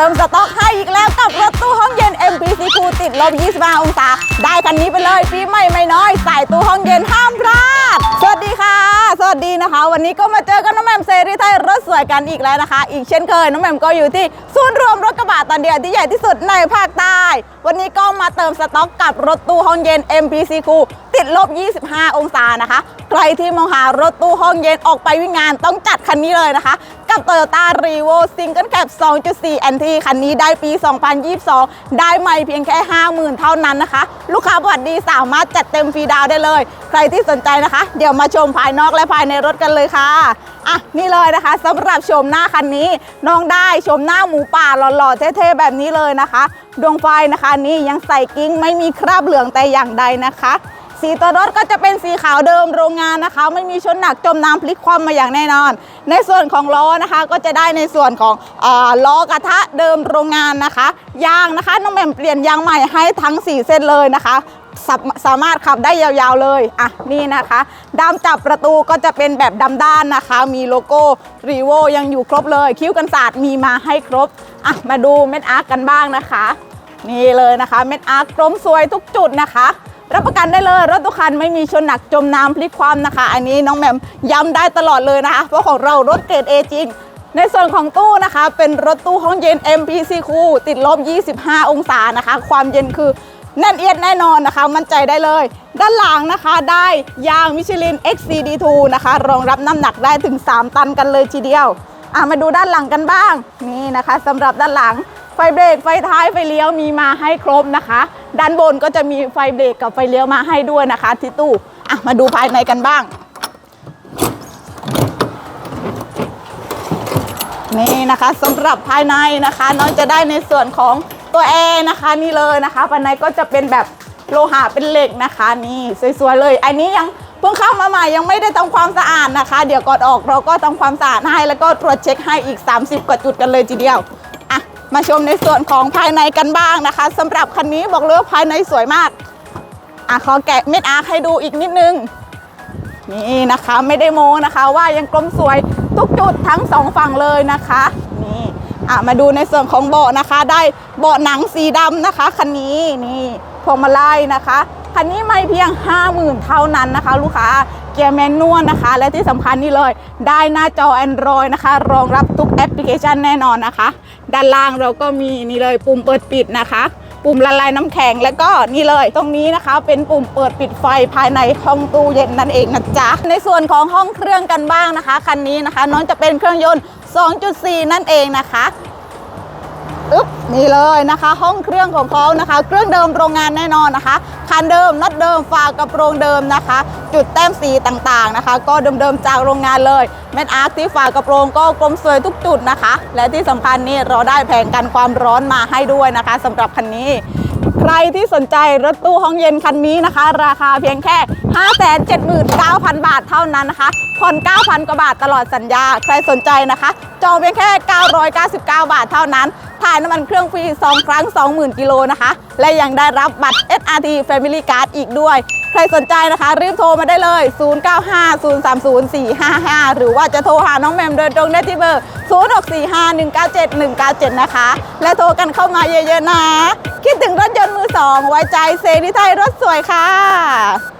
เติมสต็อกให้อีกแล้วกับรถตู้ห้องเย็น MPC คูติดลบ 25 องศา ได้คันนี้ไปเลยปีใหม่ไม่น้อยใส่ตู้ห้องเย็นห้ามพลาด สวัสดีค่ะ สวัสดีนะคะ วันนี้ก็มาเจอกันน้องแหม่มเซรีไทยรถสวยกันอีกแล้วนะคะ อีกเช่นเคยน้องแหม่มก็อยู่ที่ศูนย์รวมรถกระบะตอนเดียวที่ใหญ่ที่สุดในภาคใต้ วันนี้ก็มาเติมสต็อกกับรถตู้ห้องเย็น MPC คู ติดลบ 25 องศานะคะ ใครที่มองหารถตู้ห้องเย็นออกไปวิ่งงานต้องจัดคันนี้เลยนะคะ กับ Toyota r e v o Single Cab 2.4 NT คันนี้ได้ปี 2022 ได้ไม่เพียงแค่ 50,000 เท่านั้นนะคะ ลูกค้าบัตรดีสามารถจัดเต็มฟรีดาวได้เลย ใครที่สนใจนะคะ เดี๋ยวมาชมภายนอกและภายในรถกันเลยค่ะอะนี่เลยนะคะสำหรับชมหน้าคันนี้น้องได้ชมหน้าหมูป่าหล่อๆเท่ๆแบบนี้เลยนะคะ ดวงไฟนะคะนี่ยังใส่กิ้งไม่มีคราบเหลืองแต่อย่างใดนะคะ สีตัวรถก็จะเป็นสีขาวเดิมโรงงานนะคะ ไม่มีชนหนักจมน้ำพลิกคว่ำมาอย่างแน่นอน ในส่วนของล้อนะคะก็จะได้ในส่วนของอล้อกระทะเดิมโรงงานนะคะ ยางนะคะน้องแหม่มเปลี่ยนยางใหม่ให้ทั้ง 4 เส้นเลยนะคะสาสามารถขับได้ยาวๆเลย อะ นี่นะคะด้ามจับประตูก็จะเป็นแบบดำด้านนะคะ มีโลโก้รีโวยังอยู่ครบเลย คิ้วกันศาสตร์มีมาให้ครบ อะ มาดูเม็ดอาร์กกันบ้างนะคะ นี่เลยนะคะเม็ดอาร์กลมสวยทุกจุดนะคะ รับประกันได้เลยรถทุกคันไม่มีชนหนักจมน้ำพลิกความนะคะ อันนี้น้องแหม่มย้ำได้ตลอดเลยนะคะ เพราะของเรารถเกรดเอจริงในส่วนของตู้นะคะ เป็นรถตู้ห้องเย็น MPC คูติดลบ 25 องศานะคะ ความเย็นคือแน่นเอียดแน่นอนนะคะ มั่นใจได้เลย ด้านหลังนะคะได้ยางมิชลิน XCD2 นะคะ รองรับน้ำหนักได้ถึง 3 ตันกันเลยทีเดียวอะมาดูด้านหลังกันบ้าง นี่นะคะสำหรับด้านหลัง ไฟเบรกไฟท้ายไฟเลี้ยวมีมาให้ครบนะคะ ด้านบนก็จะมีไฟเบรกกับไฟเลี้ยวมาให้ด้วยนะคะที่ตู้อะมาดูภายในกันบ้าง นี่นะคะสำหรับภายในนะคะน้องจะได้ในส่วนของตัวแอร์นะคะนี่เลยนะคะภายในก็จะเป็นแบบโลหะเป็นเหล็กนะคะนี่สวยๆเลย อันนี้ยังเพิ่งเข้ามาใหม่ยังไม่ได้ทำความสะอาดนะคะ เดี๋ยวก่อนออกเราก็ทำความสะอาดให้แล้วก็ตรวจเช็คให้อีก 30 กว่าจุดกันเลยทีเดียว มาชมในส่วนของภายในกันบ้างนะคะสำหรับคันนี้บอกเลยว่าภายในสวยมากอะขอแกะเม็ดอาร์ให้ดูอีกนิดนึงนี่นะคะไม่ได้โม้นะคะว่ายังกลมสวยทุกจุดทั้งสองฝั่งเลยนะคะนี่อะมาดูในส่วนของเบาะนะคะ ได้เบาะหนังสีดำนะคะคันนี้นี่ วงมาลัยนะคะคันนี้ไม่เพียง 50,000 เท่านั้นนะคะ ลูกค้าเกียร์แมนนวลนะคะ และที่สำคัญนี่เลย ได้หน้าจอ Android นะคะ รองรับทุกแอปพลิเคชันแน่นอนนะคะ ด้านล่างเราก็มีนี่เลยปุ่มเปิดปิดนะคะ ปุ่มละลายน้ำแข็งแล้วก็นี่เลย ตรงนี้นะคะเป็นปุ่มเปิดปิดไฟภายในห้องตู้เย็นนั่นเองนะจ๊ะในส่วนของห้องเครื่องกันบ้างนะคะคันนี้นะคะ น้องจะเป็นเครื่องยนต์ 2.4 นั่นเองนะคะ นี่เลยนะคะ ห้องเครื่องของเขานะคะ เครื่องเดิมโรงงานแน่นอนนะคะคันเดิมน็อตเดิมฝากระโปรงเดิมนะคะ จุดแต้มสีต่างๆนะคะ ก็เดิมๆจากโรงงานเลยเม็ดอาร์คที่ฝากระโปรงก็กลมสวยทุกจุดนะคะ และที่สำคัญนี่เราได้แผงกันความร้อนมาให้ด้วยนะคะสำหรับคันนี้ ใครที่สนใจรถตู้ห้องเย็นคันนี้นะคะ ราคาเพียงแค่ 579,000 บาทเท่านั้นนะคะผ่อน9,000 กว่าบาทตลอดสัญญา ใครสนใจนะคะ จองเพียงแค่ 999 บาทเท่านั้น ถ่ายน้ำมันเครื่องฟรี 2 ครั้ง 20,000 กิโลนะคะ และยังได้รับบัตร SRT Family Card อีกด้วย ใครสนใจนะคะ รีบโทรมาได้เลย 0950304455 หรือว่าจะโทรหาน้องแมมโดยตรงได้ที่เบอร์ 0645197197 นะคะ และโทรกันเข้ามาเยอะๆนะ คิดถึงรถยนต์มือสองไว้ใจเซนิไทยรถสวยค่ะ